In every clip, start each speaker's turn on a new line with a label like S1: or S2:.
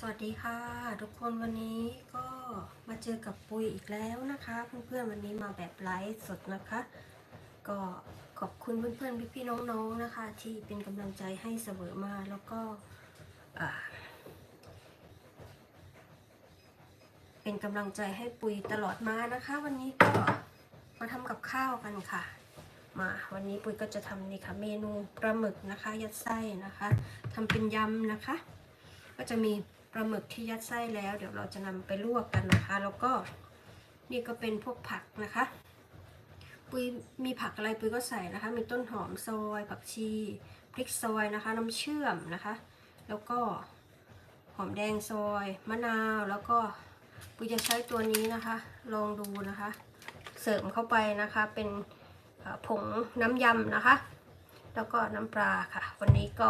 S1: สวัสดีค่ะ ทุกคนวันนี้ก็มาเจอกับปุยอีกแล้วนะคะ เพื่อนๆวันนี้มาแบบไลฟ์สดนะคะ ก็ขอบคุณเพื่อนๆพี่ๆน้องๆนะคะ ที่เป็นกำลังใจให้เสมอมาแล้วก็เป็นกำลังใจให้ปุยตลอดมานะคะ วันนี้ก็มาทำกับข้าวกันค่ะมาวันนี้ปุยก็จะทำนี่ค่ะเมนูปลาหมึกนะคะ ยัดไส้นะคะทำเป็นยำนะคะ ก็จะมี ปลาหมึกที่ยัดไส้แล้ว เดี๋ยวเราจะนำไปลวกกันนะคะ แล้วก็นี่ก็เป็นพวกผักนะคะ ปุยมีผักอะไรปุยก็ใส่นะคะ มีต้นหอมซอย ผักชีพริกซอยนะคะ น้ำเชื่อมนะคะ แล้วก็หอมแดงซอย มะนาวแล้วก็ปุยจะใช้ตัวนี้นะคะ ลองดูนะคะ เสริมเข้าไปนะคะเป็นผงน้ำยำนะคะ แล้วก็น้ำปลาค่ะ วันนี้ก็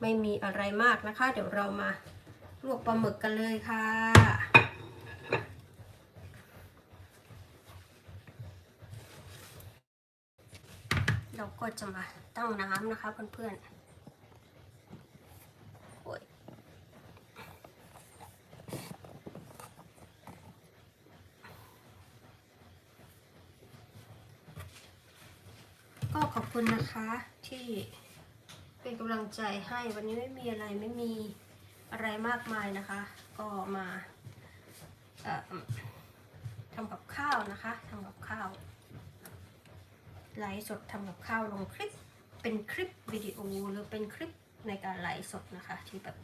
S1: ไม่มีอะไรมากนะคะ เดี๋ยวเรามา ลวกปลาหมึกกันเลยค่ะ เราก็จะมาตั้งน้ำนะคะเพื่อนๆโอ้ยก็ขอบคุณนะคะที่เป็นกำลังใจให้วันนี้ไม่มีอะไรไม่มี อะไรมากมายนะคะ ก็มาทำกับข้าวนะคะทำกับข้าวไลฟ์สดทำกับข้าวลงคลิปเป็นคลิปวิดีโอหรือเป็นคลิปในการไลฟ์สดนะคะ ที่แบบ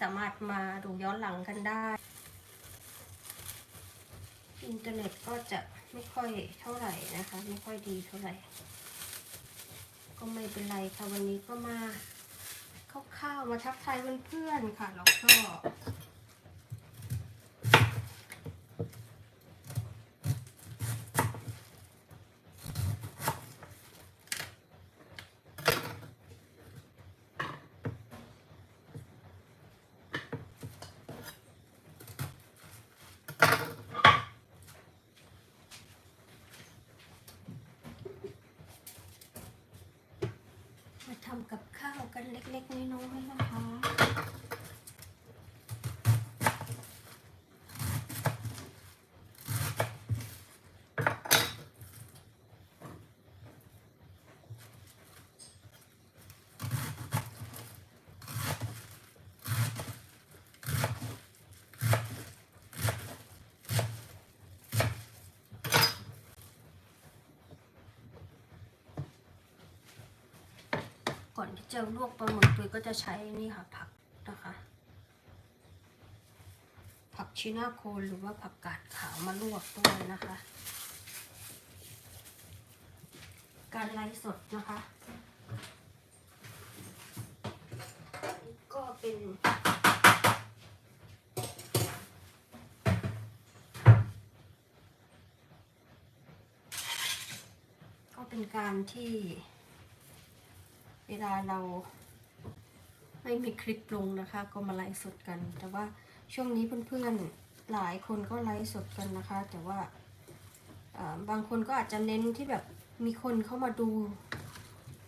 S1: สามารถมาดูย้อนหลังกันได้ อินเทอร์เน็ตก็จะไม่ค่อยเท่าไหร่นะคะ ไม่ค่อยดีเท่าไหร่ ก็ไม่เป็นไรค่ะวันนี้ก็มา คร่าวๆมาทักทายเพื่อนๆค่ะ แล้วก็ มาทำ กับข้าว ก่อนที่จะลวกปลาหมึกปุยก็จะใช้นี่ค่ะผักนะคะ ผักชีน่าโคนหรือว่าผักกาดขาวมาลวกด้วยนะคะ การไลฟ์สดนะคะ ก็เป็นก็เป็นการที่ เวลาเราไม่มีคลิปลงนะคะ ก็มาไลฟ์สดกัน แต่ว่าช่วงนี้เพื่อนๆหลายคนก็ไลฟ์สดกันนะคะ แต่ว่าบางคนก็อาจจะเน้นที่แบบมีคนเข้ามาดู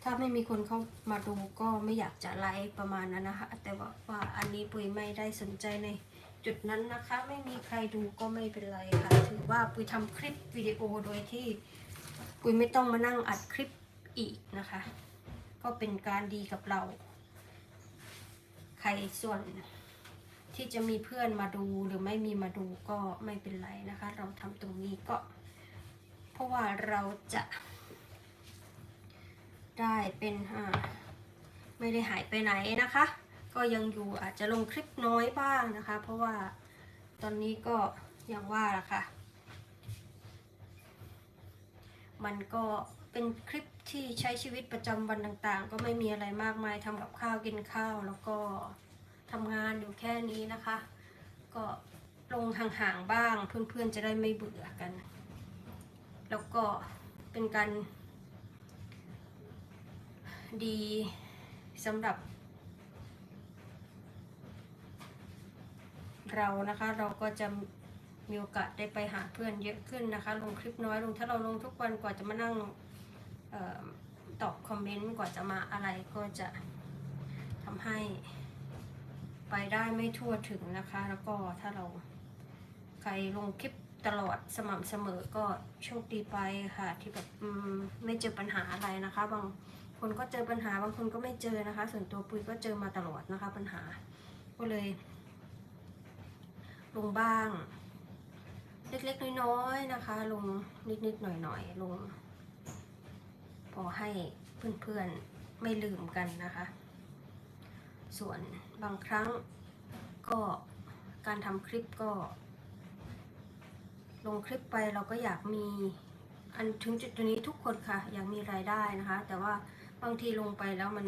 S1: ถ้าไม่มีคนเข้ามาดูก็ไม่อยากจะไลฟ์ประมาณนั้นนะคะ แต่ว่าว่าอันนี้ปุยไม่ได้สนใจในจุดนั้นนะคะ ไม่มีใครดูก็ไม่เป็นไรค่ะถือว่าปุยทำคลิปวิดีโอโดยที่ปุยไม่ต้องมานั่งอัดคลิปอีกนะคะ ก็เป็นการดีกับเรา ใครส่วนที่จะมีเพื่อนมาดูหรือไม่มีมาดูก็ไม่เป็นไรนะคะ เราทำตรงนี้ก็ เพราะว่าเราจะ ได้เป็นอ่าไม่ได้หายไปไหนนะคะ ก็ยังอยู่อาจจะลงคลิปน้อยบ้างนะคะ เพราะว่าตอนนี้ก็อย่างว่าละค่ะ มันก็เป็นคลิป ที่ใช้ชีวิตประจำวันต่างๆ ก็ไม่มีอะไรมากมายทำกับข้าวกินข้าวแล้วก็ทำงานอยู่แค่นี้นะคะ ก็ลงห่างๆบ้างเพื่อนๆจะได้ไม่เบื่อกัน แล้วก็เป็นการ ดีสำหรับ เรานะคะเราก็จะมีโอกาสได้ไปหาเพื่อนเยอะขึ้นนะคะ ลงคลิปน้อยลงถ้าเราลงทุกวันกว่าจะมานั่ง ตอบคอมเมนต์กว่าจะมาอะไรก็จะทำให้ไปได้ไม่ทั่วถึงนะคะ แล้วก็ถ้าเราใครลงคลิปตลอดสม่ำเสมอก็โชคดีไปค่ะ ที่แบบไม่เจอปัญหาอะไรนะคะ บางคนก็เจอปัญหาบางคนก็ไม่เจอนะคะ ส่วนตัวปุ้ยก็เจอมาตลอดนะคะ ปัญหาก็เลยลงบ้าง เล็กๆน้อยๆนะคะ ลงนิดๆหน่อยๆลง อให้เพื่อนๆไม่ลืมกันนะคะ ส่วนบางครั้งก็การทำคลิปก็ ลงคลิปไปเราก็อยากมีอันถึงจุดนี้ทุกคนค่ะ อยากมีรายได้นะคะ แต่ว่าบางทีลงไปแล้วมัน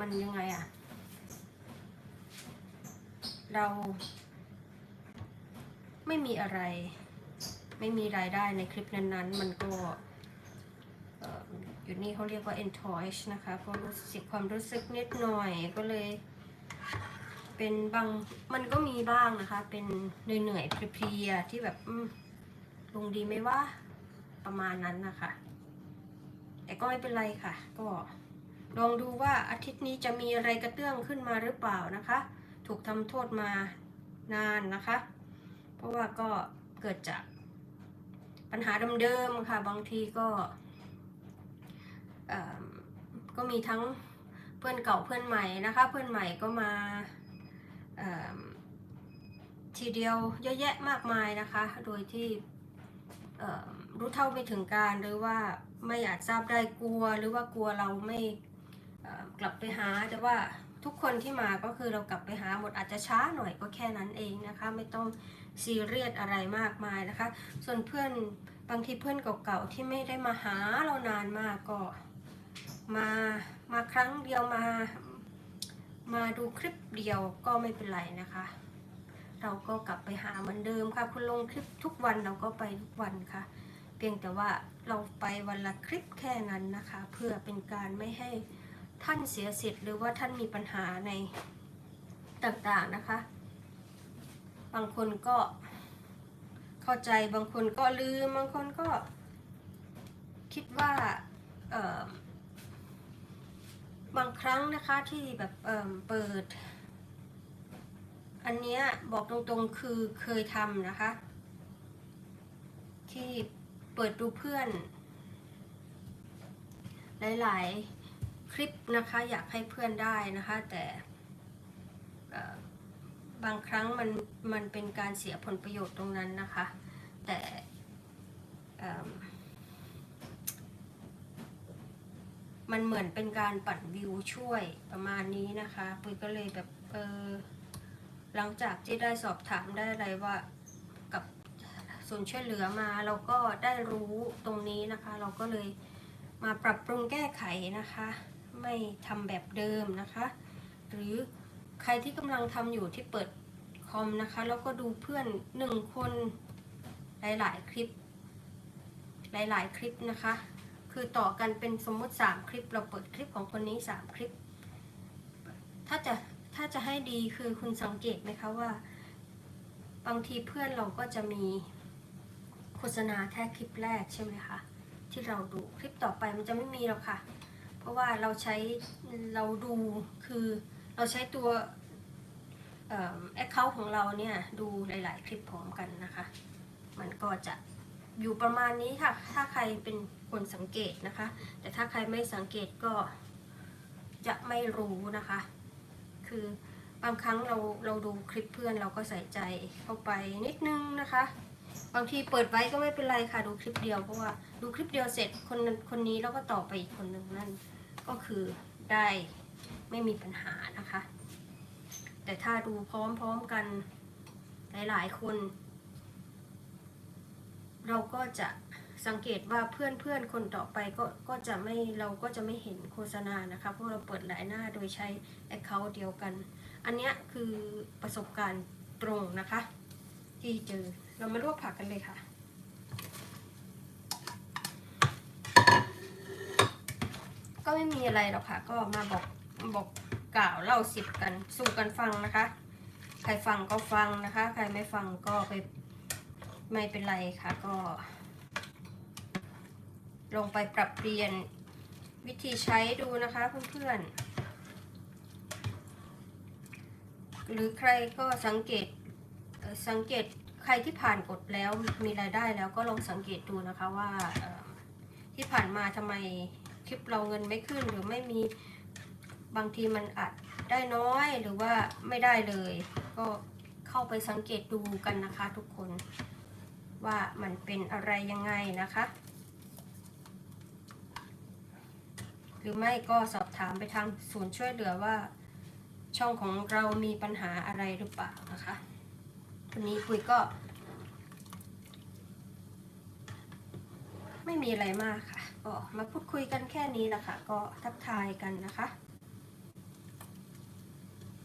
S1: มันยังไงอะเราไม่มีอะไร ไม่มีรายได้ในคลิปนั้นๆ มันก็อยู่นี่เขาเรียกว่า entourage นะคะก็รู้สึกความรู้สึกนิดหน่อยก็เลย เป็นบางมันก็มีบ้างนะคะ เป็นเหนื่อยๆเพลียๆที่แบบลงดีไหมว่าประมาณนั้นนะคะ แต่ก็ไม่เป็นไรค่ะ ก็ลองดูว่าอาทิตย์นี้จะมีอะไรกระเตื้องขึ้นมาหรือเปล่านะคะ ถูกทำโทษมานานนะคะ เพราะว่าก็เกิดจาก ปัญหาเดิมๆค่ะ บางทีก็ก็มีทั้งเพื่อนเก่าเพื่อนใหม่นะคะ เพื่อนใหม่ก็มาทีเดียวเยอะแยะมากมายนะคะ โดยที่รู้เท่าไม่ถึงการหรือว่าไม่อยากทราบได้กลัวหรือว่ากลัวเราไม่กลับไปหาแต่ว่า ทุกคนที่มาก็คือเรากลับไปหาหมดอาจจะช้าหน่อยก็แค่นั้นเองนะคะ ไม่ต้องซีเรียสอะไรมากมายนะคะ ส่วนเพื่อนบางทีเพื่อนเก่าๆที่ไม่ได้มาหาเรานานมากก็มามาครั้งเดียวมา มาดูคลิปเดียวก็ไม่เป็นไรนะคะ เราก็กลับไปหาเหมือนเดิมค่ะ คุณลงคลิปทุกวันเราก็ไปทุกวันค่ะ เพียงแต่ว่าเราไปวันละคลิปแค่นั้นนะคะ เพื่อเป็นการไม่ให้ ท่านเสียสิทธิ์หรือว่าท่านมีปัญหาในต่างๆนะคะ บางคนก็เข้าใจบางคนก็ลืมบางคนก็คิดว่าบางครั้งนะคะที่แบบเเปิด อันเนี้ยบอกตรงๆคือเคยทำนะคะ ที่เปิดดูเพื่อน หลายๆ คลิปนะคะอยากให้เพื่อนได้นะคะ แต่บางครั้งมันมันเป็นการเสียผลประโยชน์ตรงนั้นนะคะ แต่มันเหมือนเป็นการปั่นวิวช่วยประมาณนี้นะคะปุ้ยก็เลยแบบเออหลังจากที่ได้สอบถามได้อะไรว่ากับศูนช่วยเหลือมาเราก็ได้รู้ตรงนี้นะคะ เราก็เลยมาปรับปรุงแก้ไขนะคะ ไม่ทำแบบเดิมนะคะ หรือใครที่กำลังทำอยู่ที่เปิดคอมนะคะ แล้วก็ดูเพื่อนหนึ่งคนหลายๆคลิป หลายๆคลิปนะคะ คือต่อกันเป็นสมมุติ 3 คลิป เราเปิดคลิปของคนนี้ 3 คลิป ถ้าจะถ้าจะให้ดีคือคุณสังเกตไหมคะว่า บางทีเพื่อนเราก็จะมีโฆษณาแค่คลิปแรกใช่ไหมคะที่เราดูคลิปต่อไปมันจะไม่มีหรอกค่ะ เพราะว่าเราใช้เราดูคือเราใช้ตัวแอคเคาท์ของเราเนี่ยดูหลาย ๆ คลิปพร้อมกันนะคะ มันก็จะอยู่ประมาณนี้ค่ะ ถ้าใครเป็นคนสังเกตนะคะ แต่ถ้าใครไม่สังเกตก็จะไม่รู้นะคะ คือบางครั้งเราเราดูคลิปเพื่อนเราก็ใส่ใจเข้าไปนิดนึงนะคะ บางทีเปิดไว้ก็ไม่เป็นไรค่ะดูคลิปเดียวเพราะว่าดูคลิปเดียวเสร็จคนคนนี้แล้วก็ต่อไปอีกคนหนึ่งนั่น ก็คือได้ไม่มีปัญหานะคะ แต่ถ้าดูพร้อมๆกันหลายๆคน เราก็จะสังเกตว่าเพื่อนๆคนต่อไปก็ก็จะไม่เราก็จะไม่เห็นโฆษณานะคะเพราะเราเปิดหลายหน้าโดยใช้ Account เดียวกัน อันนี้คือประสบการณ์ตรงนะคะ ที่เจอเรามาลวกผักกันเลยค่ะ ก็ ไม่มีอะไรหรอกค่ะ ก็มาบอกบอกกล่าวเล่าสิบกันสู่กันฟังนะคะ ใครฟังก็ฟังนะคะ ใครไม่ฟังก็ไปไม่เป็นไรค่ะ ก็ ลงไปปรับเปลี่ยนวิธีใช้ดูนะคะเพื่อนๆ หรือใครก็สังเกตสังเกตใครที่ผ่านกดแล้วมีรายได้แล้วก็ลองสังเกตดูนะคะว่าที่ผ่านมาทำไม ลิปเราเงินไม่ขึ้นหรือไม่มีบางทีมันอาจได้น้อยหรือว่าไม่ได้เลย ก็เข้าไปสังเกตดูกันนะคะทุกคนว่ามันเป็นอะไรยังไงนะคะ หรือไม่ก็สอบถามไปทางศูนย์ช่วยเหลือว่า ช่องของเรามีปัญหาอะไรหรือเปล่านะคะวันนี้คุยก็ ไม่มีอะไรมากค่ะ ก็มาพูดคุยกันแค่นี้แหละค่ะ ก็ทักทายกันนะคะ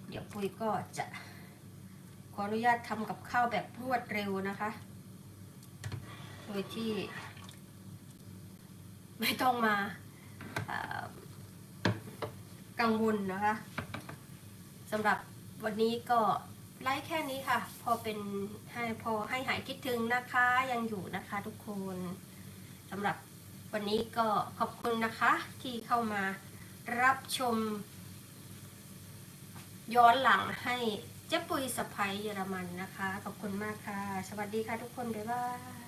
S1: เดี๋ยวปุยก็จะขออนุญาตทำกับข้าวแบบรวดเร็วนะคะ โดยที่ ไม่ต้องมากังวลนะคะสำหรับวันนี้ก็ไลฟ์แค่นี้ค่ะ พอเป็นให้พอให้หายคิดถึงนะคะยังอยู่นะคะทุกคน วันนี้ก็ขอบคุณนะคะที่เข้ามารับชม ย้อนหลังให้เจ๊ปุยสะพ้ยเยอรมันนะคะ ขอบคุณมากค่ะ สวัสดีค่ะทุกคน บ๊ายบาย